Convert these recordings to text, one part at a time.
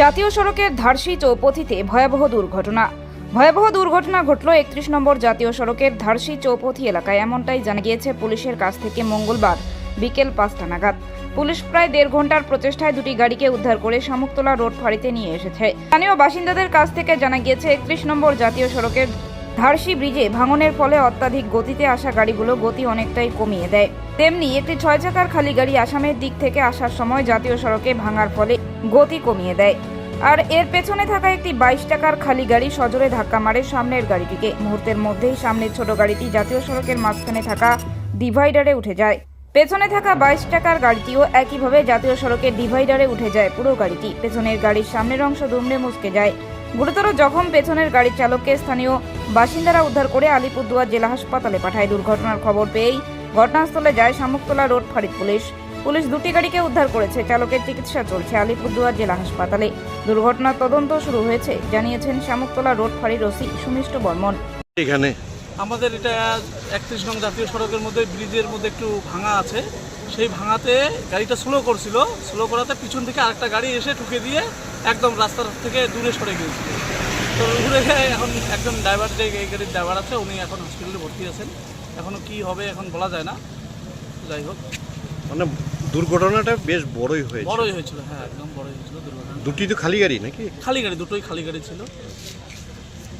জাতীয় সড়কের ধারসি চৌপথিতে ভয়াবহ দুর্ঘটনা। ভয়াবহ দুর্ঘটনা ঘটল একত্রিশ নম্বর জাতীয় সড়কের ধারসি চৌপথি এলাকায়, এমনটাই জানা গিয়েছে পুলিশের কাছ থেকে মঙ্গলবার বিকেল পাঁচটা নাগাদ। পুলিশ প্রায় দেড় ঘণ্টার প্রচেষ্টায় দুটি গাড়িকে উদ্ধার করে শামুকতলা রোড ফাঁড়িতে নিয়ে এসেছে। স্থানীয় বাসিন্দাদের কাছ থেকে জানা গিয়েছে, একত্রিশ নম্বর জাতীয় সড়কের ধারসি ব্রিজে ভাঙনের ফলে অত্যাধিক গতিতে আসা গাড়িগুলো গতি অনেকটাই কমিয়ে দেয়। তেমনি একটি ছয় চাকার খালি গাড়ি আসামের দিক থেকে আসার সময় জাতীয় সড়কে ভাঙার ফলে গতি কমিয়ে দেয়। আর এর পেছনে থাকা একটি বাইশ টাকার খালি গাড়ি সজোরে ধাক্কা মারে সামনের গাড়িটিকে। মুহূর্তের মধ্যেই সামনের ছোট গাড়িটি জাতীয় সড়কের মাঝখানে থাকা ডিভাইডারে উঠে যায়। পেছনে থাকা বাইশ টাকার গাড়িটিও একইভাবে জাতীয় সড়কের ডিভাইডারে উঠে যায় পুরো গাড়িটি। পেছনের গাড়ির সামনের অংশ দুমড়ে মুচকে যায়। গুরুতর জখম পেছনের গাড়ির চালককে স্থানীয় বাসিন্দারা উদ্ধার করে আলিপুরদুয়ার জেলা হাসপাতালে পাঠায়। দুর্ঘটনার খবর পেয়েই ঘটনাস্থলে যায় শামুকতলা রোড ফাঁড়ির পুলিশ। পুলিশ দুটি গাড়িকে উদ্ধার করেছে চালকের চিকিৎসা চলছে আলিপুরদুয়ার জেলা হাসপাতালে। দুর্ঘটনার তদন্ত শুরু হয়েছে জানিয়েছেন শামুকতলা রোড ফাঁড়ির ওসি সুমিষ্ট বর্মন। এখানে? আমাদের এটা একত্রিশ নং জাতীয় সড়কের মধ্যে ব্রিজের মধ্যে একটু ভাঙা আছে। সেই ভাঙাতে গাড়িটা স্লো করছিল স্লো করাতে পিছন থেকে আরেকটা গাড়ি এসে ঠুকে দিয়ে একদম রাস্তার থেকে দূরে সরে গিয়েছিল তো দূরে এখন একজন ড্রাইভার যে এই গাড়ির ড্রাইভার আছে উনি এখন হসপিটালে ভর্তি আছেন। এখনও কি হবে এখন বলা যায় না। যাই হোক। মানে দুর্ঘটনাটা বেশ বড়ই হয়েছে। বড়ই হয়েছিল হ্যাঁ একদম বড়ই হয়েছিল দুর্ঘটনা দুটি তো খালি গাড়ি নাকি? খালি গাড়ি দুটোই খালি গাড়ি ছিল।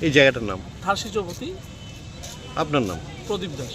এই জায়গাটার নাম? থার্সি চৌপতি আপনার নাম? প্রদীপ দাস।